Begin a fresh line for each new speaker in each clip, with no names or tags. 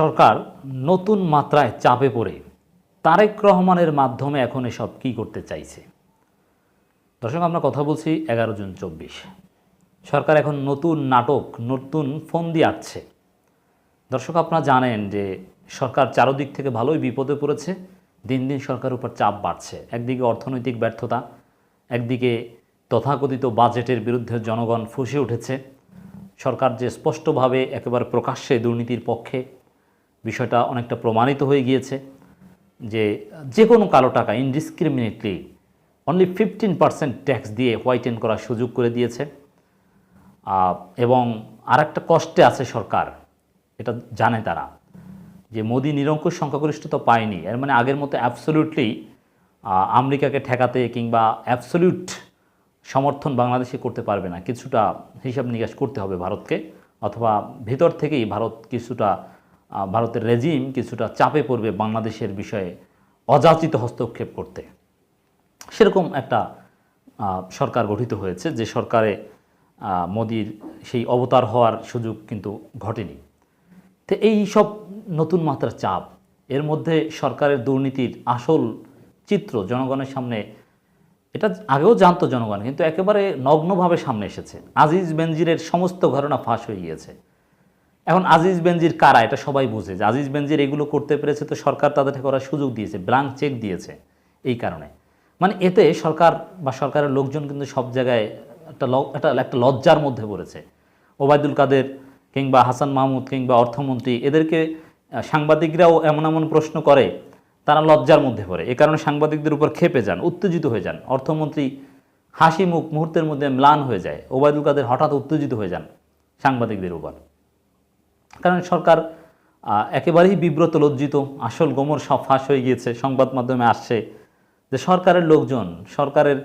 সরকার নতুন মাত্রায় চাপে পড়ে। তারেক রহমানের মাধ্যমে এখন এসব কী করতে চাইছে? দর্শক, আমরা কথা বলছি এগারো জুন চব্বিশ। সরকার এখন নতুন নাটক, নতুন ফন্দি আঁটছে। দর্শক, আপনারা জানেন যে সরকার চারদিক থেকে ভালোই বিপদে পড়েছে। দিন দিন সরকারের উপর চাপ বাড়ছে। একদিকে অর্থনৈতিক ব্যর্থতা, একদিকে তথাকথিত বাজেটের বিরুদ্ধে জনগণ ফুসে উঠেছে। সরকার যে স্পষ্টভাবে একেবারে প্রকাশ্যে দুর্নীতির পক্ষে বিষয়টা অনেকটা প্রমাণিত হয়ে গিয়েছে যে যে কোনো কালো টাকা indiscriminately only fifteen percent tax দিয়ে হোয়াইটেন করার সুযোগ করে দিয়েছে। এবং আরেকটা কষ্টে আছে সরকার, এটা জানে তারা, যে মোদি নিরঙ্কুশ সংখ্যাগরিষ্ঠতা পায়নি। এর মানে আগের মতো অ্যাবসলিউটলি আমেরিকাকে ঠেকাতে কিংবা অ্যাবসলিউট সমর্থন বাংলাদেশে করতে পারবে না। কিছুটা হিসাব নিকাশ করতে হবে ভারতকে, অথবা ভিতর থেকেই ভারত কিছুটা ভারতের রেজিম কিছুটা চাপে পড়বে বাংলাদেশের বিষয়ে অযাচিত হস্তক্ষেপ করতে। সেরকম একটা সরকার গঠিত হয়েছে যে সরকারে মোদির সেই অবতার হওয়ার সুযোগ কিন্তু ঘটেনি। তো এই সব নতুন মাত্রার চাপ, এর মধ্যে সরকারের দুর্নীতির আসল চিত্র জনগণের সামনে, এটা আগেও জানতো জনগণ, কিন্তু একেবারে নগ্নভাবে সামনে এসেছে। আজিজ বেনজিরের সমস্ত ঘটনা ফাঁস হয়ে গিয়েছে। এখন আজিজ বেনজির কারা? এটা সবাই বুঝে। যে আজিজ বেনজির এগুলো করতে পেরেছে তো সরকার তাদের করার সুযোগ দিয়েছে ব্লাঙ্ক চেক দিয়েছে এই কারণে। মানে এতে সরকার বা সরকারের লোকজন কিন্তু সব জায়গায় একটা একটা একটা লজ্জার মধ্যে পড়েছে। ওবায়দুল কাদের কিংবা হাসান মাহমুদ কিংবা অর্থমন্ত্রী এদেরকে সাংবাদিকরাও এমন এমন প্রশ্ন করে, তারা লজ্জার মধ্যে পড়ে। এ কারণে সাংবাদিকদের উপর খেপে যান, উত্তেজিত হয়ে যান। অর্থমন্ত্রী হাসি মুখ মুহূর্তের মধ্যে ম্লান হয়ে যায়। ওবায়দুল কাদের হঠাৎ উত্তেজিত হয়ে যান সাংবাদিকদের উপর। কারণ সরকার একেবারেই বিব্রত, লজ্জিত, আসল গোমর সব ফাঁস হয়ে গিয়েছে। সংবাদ মাধ্যমে আসছে যে সরকারের লোকজন, সরকারের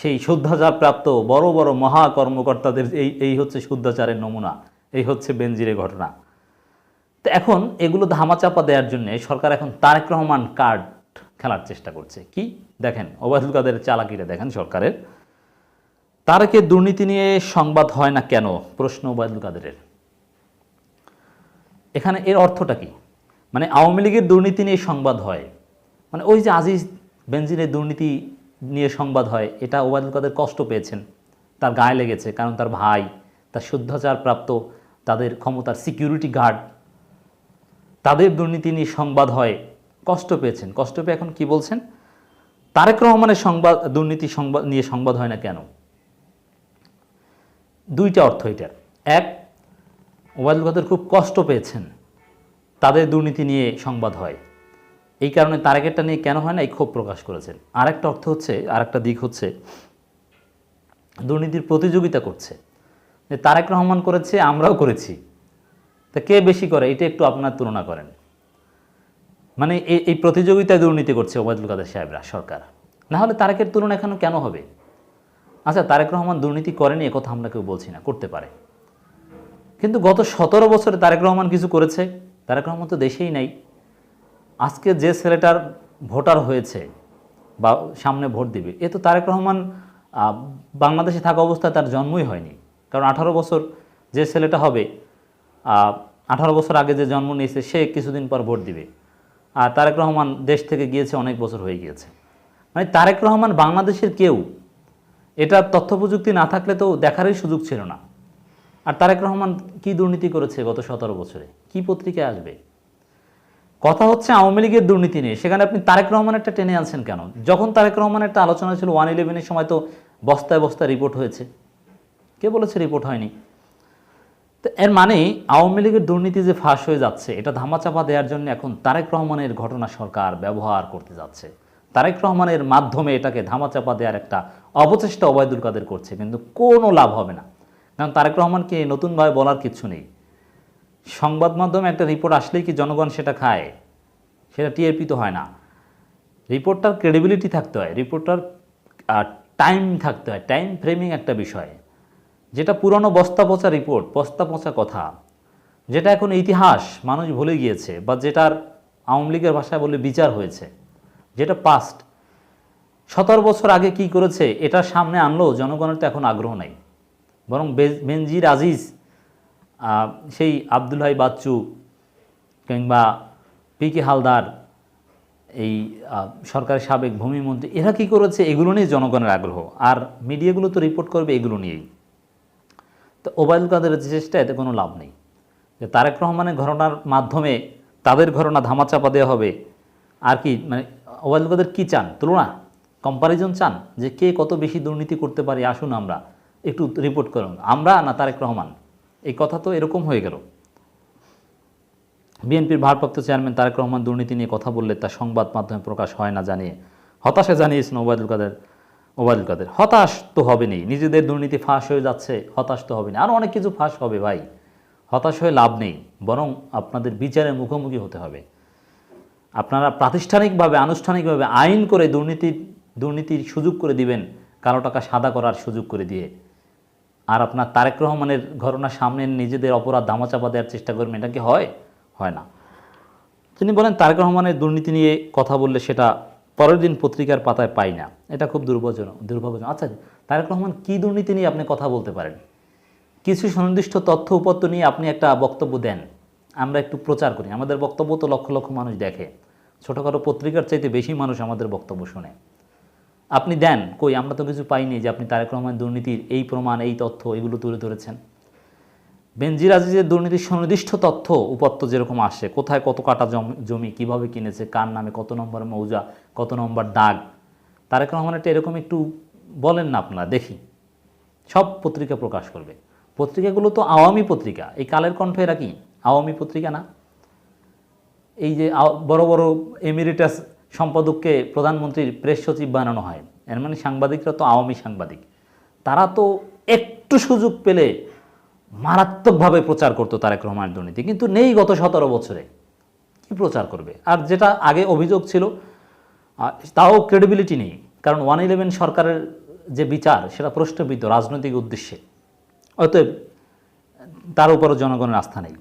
সেই শুদ্ধাচার প্রাপ্ত বড় বড় মহা কর্মকর্তাদের এই এই হচ্ছে শুদ্ধাচারের নমুনা, এই হচ্ছে বেনজিরে ঘটনা। তো এখন এগুলো ধামাচাপা দেওয়ার জন্য সরকার এখন তারেক রহমান কার্ড খেলার চেষ্টা করছে। কি? দেখেন, ওবায়দুল কাদের চালাকিটা দেখেন সরকারের। তারেকের দুর্নীতি নিয়ে সংবাদ হয় না কেন? প্রশ্ন ওবায়দুল কাদেরের। এখানে এর অর্থটা কি? মানে আওয়ামী লীগের দুর্নীতি নিয়ে সংবাদ হয়। মানে ওই যে আজিজ বেনজিনের দুর্নীতি নিয়ে সংবাদ হয়, এটা ওবায়দুল কাদের কষ্ট পেয়েছেন। তার গায়ে লেগেছে, কারণ তার ভাই, তার শুদ্ধাচার প্রাপ্ত তাদের ক্ষমতার সিকিউরিটি গার্ড তাদের দুর্নীতি নিয়ে সংবাদ হয়, কষ্ট পেয়েছেন। কষ্ট পেয়ে এখন কি বলছেন? তারেক রহমানের সংবাদ, দুর্নীতি সংবাদ, নিয়ে সংবাদ হয় না কেন? দুইটা অর্থ এটার। এক ওবায়দুল কাদের খুব কষ্ট পেয়েছেন। তাদের দুর্নীতি নিয়ে সংবাদ হয়। এই কারণে তারেকেরটা নিয়ে কেন হয় না, এই ক্ষোভ প্রকাশ করেছেন। আরেকটা অর্থ হচ্ছে, আরেকটা দিক হচ্ছে, দুর্নীতির প্রতিযোগিতা করছে। যে তারেক রহমান করেছে, আমরাও করেছি। তা কে বেশি করে, এটা একটু আপনার তুলনা করেন। মানে এই এই প্রতিযোগিতায় দুর্নীতি করছে ওবায়দুল কাদের সাহেবরা, সরকার। না হলে তারেকের তুলনা এখানে কেন হবে? আচ্ছা তারেক রহমান দুর্নীতি করেনি একথা আমরা কেউ বলছি না, করতে পারে। কিন্তু গত সতেরো বছরে তারেক রহমান কিছু করেছে, তারেক রহমান তো দেশেই নাই। আজকে যে ছেলেটার ভোটার হয়েছে বা সামনে ভোট দিবে, এ তো তারেক রহমান বাংলাদেশে থাকা অবস্থায় তার জন্মই হয়নি। কারণ আঠারো বছর যে ছেলেটা হবে আঠারো বছর আগে যে জন্ম নিয়েছে, সে কিছুদিন পর ভোট দিবে। আর তারেক রহমান দেশ থেকে গিয়েছে, অনেক বছর হয়ে গিয়েছে। মানে তারেক রহমান বাংলাদেশের কেউ, এটা তথ্য প্রযুক্তি না থাকলে তো দেখারই সুযোগ ছিল না। আর তারেক রহমান কি দুর্নীতি করেছে গত সতেরো বছরে? কি পত্রিকায় আসবে? কথা হচ্ছে আওয়ামী লীগের দুর্নীতি নিয়ে। সেখানে আপনি তারেক রহমানেরটা টেনে আনছেন কেন? যখন তারেক রহমানের একটা আলোচনা ছিল ওয়ান ইলেভেনের সময় তো বস্তায় বস্তায় রিপোর্ট হয়েছে। কে বলেছে রিপোর্ট হয়নি? তো এর মানে আওয়ামী লীগের দুর্নীতি যে ফাঁস হয়ে যাচ্ছে, এটা ধামাচাপা দেওয়ার জন্য এখন তারেক রহমানের ঘটনা সরকার ব্যবহার করতে যাচ্ছে। তারেক রহমানের মাধ্যমে এটাকে ধামাচাপা দেওয়ার একটা অপচেষ্টা ওবায়দুল কাদের করছে, কিন্তু কোনো লাভ হবে না। কারণ তারেক রহমানকে নতুনভাবে বলার কিছু নেই। সংবাদ মাধ্যমে একটা রিপোর্ট আসলেই কি জনগণ সেটা খায়? সেটা টিআরপি তো হয় না। রিপোর্টটার ক্রেডিবিলিটি থাকতে হয়, রিপোর্টটার টাইম থাকতে হয় টাইম ফ্রেমিং একটা বিষয়। যেটা পুরনো বস্তা পচা রিপোর্ট, বস্তা পচা কথা, যেটা এখন ইতিহাস, মানুষ ভুলে গিয়েছে, বা যেটার আওয়ামী লীগের ভাষায় বলে বিচার হয়েছে, যেটা পাস্ট সতেরো বছর আগে কি করেছে এটা সামনে আনলেও জনগণের তো এখন আগ্রহ নাই। বরং বেনজির আজিজ সেই আবদুল হাই বাচ্চু কিংবা পি কে হালদার, এই সরকারের সাবেক ভূমিমন্ত্রী, এরা কি করেছে? এগুলো নিয়ে জনগণের আগ্রহ। আর মিডিয়াগুলো তো রিপোর্ট করবে এগুলো নিয়েই। তো ওবায়দুল কাদের চেষ্টা এতে কোনো লাভ নেই। যে তারেক রহমানের ঘটনার মাধ্যমে তাদের ঘটনা ধামাচাপা দেওয়া হবে, আর কি মানে ওবায়দুল কাদের কী চান? তুলনা? কম্পারিজন চান? যে কে কত বেশি দুর্নীতি করতে পারি? আসুন আমরা। একটু রিপোর্ট করুন। আমরা না তারেক রহমান? এই কথা তো এরকম হয়ে গেল। বিএনপির ভারপ্রাপ্ত চেয়ারম্যান তারেক রহমান দুর্নীতি নিয়ে কথা বললে তা সংবাদ মাধ্যমে প্রকাশ হয় না জানিয়ে হতাশা জানিয়েছেন ওবায়দুল কাদের ওবায়দুল কাদের। হতাশ তো হবে নেই নিজেদের দুর্নীতি ফাঁস হয়ে যাচ্ছে, হতাশ তো হবে না আরও অনেক কিছু ফাঁস হবে ভাই। হতাশ হয়ে লাভ নেই, বরং আপনাদের বিচারের মুখোমুখি হতে হবে। আপনারা প্রাতিষ্ঠানিকভাবে, আনুষ্ঠানিকভাবে আইন করে দুর্নীতির দুর্নীতির সুযোগ করে দিবেন, কালো টাকা সাদা করার সুযোগ করে দিয়ে। আর আপনার তারেক রহমানের ঘটনা সামনে নিজেদের অপরাধ ধামাচাপা দেওয়ার চেষ্টা করবেন, এটা কি হয়? হয় না। তিনি বলেন, তারেক রহমানের দুর্নীতি নিয়ে কথা বললে সেটা পরের দিন পত্রিকার পাতায় পাই না। এটা খুব দুর্ভাগ্যজনক দুর্ভাগ্যজনক আচ্ছা তারেক রহমান কী দুর্নীতি নিয়ে আপনি কথা বলতে পারেন? কিছু সুনির্দিষ্ট তথ্য উপত্য নিয়ে আপনি একটা বক্তব্য দেন। আমরা একটু প্রচার করি। আমাদের বক্তব্য তো লক্ষ লক্ষ মানুষ দেখে। ছোটোখাটো পত্রিকার চাইতে বেশি মানুষ আমাদের বক্তব্য শোনে। আপনি দেন, কই, আমরা তো কিছু পাইনি যে আপনি তারেক রহমান দুর্নীতির এই প্রমাণ, এই তথ্য, এগুলো তুলে ধরেছেন। বেনজির আজিজের দুর্নীতির সুনির্দিষ্ট তথ্য উপত্য যেরকম আসে, কোথায় কত কাটা জম- কীভাবে কিনেছে, কার নামে, কত নম্বর মৌজা, কত নম্বর দাগ। তারেক রহমানেরটা এরকম একটু বলেন না আপনারা, দেখি। সব পত্রিকা প্রকাশ করবে। পত্রিকাগুলো তো আওয়ামী পত্রিকা, এই কালের কণ্ঠ এরা কি? আওয়ামী পত্রিকা না? এই যে বড় বড় এমিরিটাস সম্পাদককে প্রধানমন্ত্রীর প্রেস সচিব বানানো হয়। এর মানে সাংবাদিকরা তো আওয়ামী সাংবাদিক। তারা তো একটু সুযোগ পেলে মারাত্মকভাবে প্রচার করতো তারেক রহমানের দুর্নীতি, কিন্তু নেই গত সতেরো বছরে। কি প্রচার করবে? আর যেটা আগে অভিযোগ ছিল তাও ক্রেডিবিলিটি নেই। কারণ ওয়ান ইলেভেন সরকারের যে বিচার, সেটা প্রশ্নবিদ্ধ রাজনৈতিক উদ্দেশ্যে। অতএব তার উপরও জনগণের আস্থা নেই।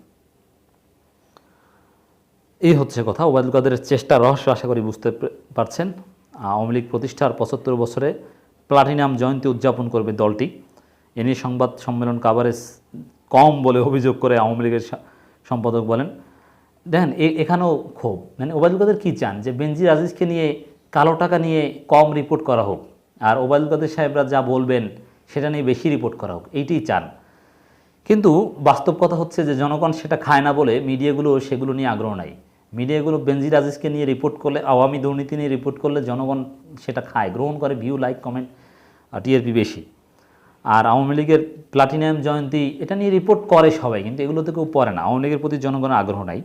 এই হচ্ছে কথা। ওবায়দুল কাদেরের চেষ্টা, রহস্য আশা করি বুঝতে পারছেন। আওয়ামী লীগ প্রতিষ্ঠার পঁচাত্তর বছরে প্লাটিনাম জয়ন্তী উদযাপন করবে দলটি। এ নিয়ে সংবাদ সম্মেলন কাভারেজ কম বলে অভিযোগ করে আওয়ামী লীগের সম্পাদক বলেন। দেখেন এখানেও ক্ষোভ। মানে ওবায়দুল কাদের কী চান? যে বেনজির আজিজকে নিয়ে কালো টাকা নিয়ে কম রিপোর্ট করা হোক, আর ওবায়দুল কাদের সাহেবরা যা বলবেন সেটা নিয়ে বেশি রিপোর্ট করা হোক এইটাই চান। কিন্তু বাস্তব কথা হচ্ছে যে জনগণ সেটা খায় না বলে মিডিয়াগুলো সেগুলো নিয়ে আগ্রহ নাই। মিডিয়াগুলো বেনজির আজিজকে নিয়ে রিপোর্ট করলে, আওয়ামী দুর্নীতি নিয়ে রিপোর্ট করলে জনগণ সেটা খায়, গ্রহণ করে ভিউ লাইক কমেন্ট টিআরপি বেশি। আর আওয়ামী লীগের প্লাটিনাম জয়ন্তী এটা নিয়ে রিপোর্ট করে সবাই, কিন্তু এগুলোতে কেউ পড়ে না। আওয়ামী লীগের প্রতি জনগণের আগ্রহ নাই।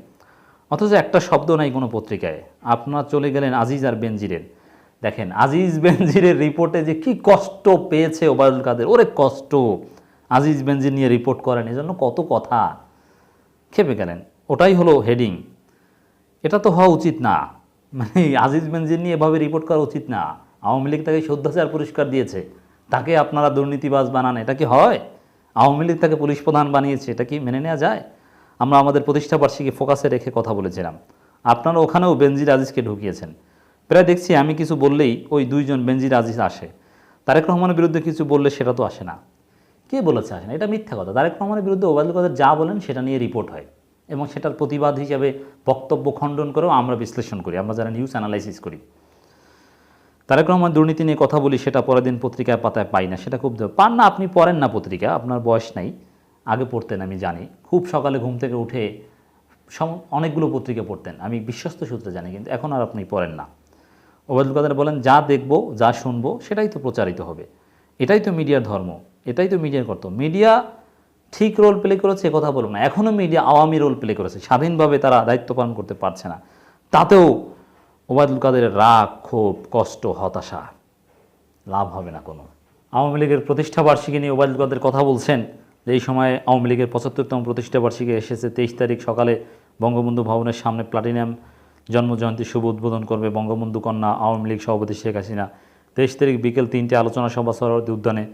অথচ একটা শব্দ নাই কোনো পত্রিকায়। আপনারা চলে গেলেন আজিজ আর বেনজিরের। দেখেন, আজিজ বেনজিরের রিপোর্টে যে কি কষ্ট পেয়েছে ওবায়দুল কাদের। ওরে কষ্ট! আজিজ বেনজির নিয়ে রিপোর্ট করেন, এজন্য কত কথা। খেপে গেলেন। ওটাই হলো হেডিং এটা তো হওয়া উচিত না। মানে আজিজ বেনজির নিয়ে এভাবে রিপোর্ট করা উচিত না। আওয়ামী লীগ তাকে শ্রদ্ধাচার পুরস্কার দিয়েছে। তাকে আপনারা দুর্নীতিবাজ বানান, এটা কি হয়? আওয়ামী লীগ তাকে পুলিশ প্রধান বানিয়েছে, এটা কি মেনে নেওয়া যায়? আমরা আমাদের প্রতিষ্ঠাবার্ষিকী ফোকাসে রেখে কথা বলেছিলাম। আপনারা ওখানেও বেনজির আজিজকে ঢুকিয়েছেন। প্রায় দেখছি, আমি কিছু বললেই ওই দুইজন বেনজির আজিজ আসে। তারেক রহমানের বিরুদ্ধে কিছু বললে সেটা তো আসে না। কে বলেছে আসে না? এটা মিথ্যা কথা। তারেক রহমানের বিরুদ্ধে ওবায়দুল কাদের যা বলেন সেটা নিয়ে রিপোর্ট হয়। এবং সেটার প্রতিবাদ হিসাবে বক্তব্য খণ্ডন করেও আমরা বিশ্লেষণ করি, আমরা যারা নিউজ অ্যানালাইসিস করি। তারেক রহমান দুর্নীতি নিয়ে কথা বলি, সেটা পরের দিন পত্রিকায় পাতায় পাই না, সেটা খুব পান না, আপনি পড়েন না পত্রিকা, আপনার বয়স নাই, আগে পড়তেন আমি জানি। খুব সকালে ঘুম থেকে উঠে সম- অনেকগুলো পত্রিকা পড়তেন, আমি বিশ্বস্ত সূত্রে জানি, কিন্তু এখন আর আপনি পড়েন না। ওবায়দুল কাদের বলেন, যা দেখব, যা শুনব, সেটাই তো প্রচারিত হবে। এটাই তো মিডিয়ার ধর্ম, এটাই তো মিডিয়ার কর্তব্য। মিডিয়া ঠিক রোল প্লে করেছে কথা বলব না। এখনও মিডিয়া আওয়ামী রোল প্লে করেছে। স্বাধীনভাবে তারা দায়িত্ব পালন করতে পারছে না। তাতেও ওবায়দুল কাদেরের রাগ, ক্ষোভ, কষ্ট, হতাশা লাভ হবে না কোনো। আওয়ামী লীগের প্রতিষ্ঠা বার্ষিকী নিয়ে ওবায়দুল কাদের কথা বলছেন, যে এই সময় আওয়ামী লীগের পঁচাত্তরতম প্রতিষ্ঠা বার্ষিকী এসেছে তেইশ তারিখ সকালে বঙ্গবন্ধু ভবনের সামনে। প্লাটিনাম জন্মজয়ন্তী শুভ উদ্বোধন করবে বঙ্গবন্ধু কন্যা আওয়ামী লীগ সভাপতি শেখ হাসিনা। তেইশ তারিখ বিকেল তিনটে আলোচনা সভা সরবরাহ উদ্যানে।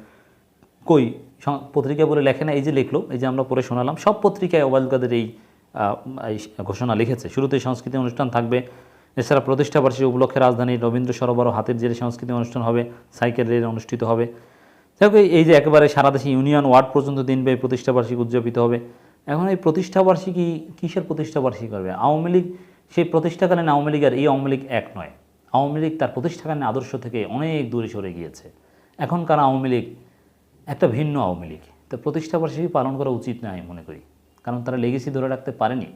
কই? পত্রিকা বলে লেখে না, এই যে লিখলো, এই যে আমরা পড়ে শোনালাম, সব পত্রিকায় ওবায়দুল কাদের এই ঘোষণা লিখেছে। শুরুতে সংস্কৃতি অনুষ্ঠান থাকবে, এছাড়া প্রতিষ্ঠাবার্ষিকী উপলক্ষে রাজধানী রবীন্দ্র সরোবর হাতের জেলে সংস্কৃতি অনুষ্ঠান হবে, সাইকেল রেল অনুষ্ঠিত হবে। এই- এই যে একেবারে সারা দেশে ইউনিয়ন ওয়ার্ড পর্যন্ত দিনব্যাপী প্রতিষ্ঠাবার্ষিকী উদযাপিত হবে। এখন এই প্রতিষ্ঠাবার্ষিকী কিসের প্রতিষ্ঠাবার্ষিকী করবে? আওয়ামী লীগ, সেই প্রতিষ্ঠাকালীন আওয়ামী লীগ আর এই আওয়ামী লীগ এক নয়। আওয়ামী লীগ তার প্রতিষ্ঠাকালীন আদর্শ থেকে অনেক দূরে সরে গিয়েছে। এখনকার আওয়ামী লীগ একটা ভিন্ন আওয়ামী লীগ। তো প্রতিষ্ঠাবার্ষিকী পালন করা উচিত না আমি মনে করি। কারণ তারা লেগেসি ধরে রাখতে পারেনি।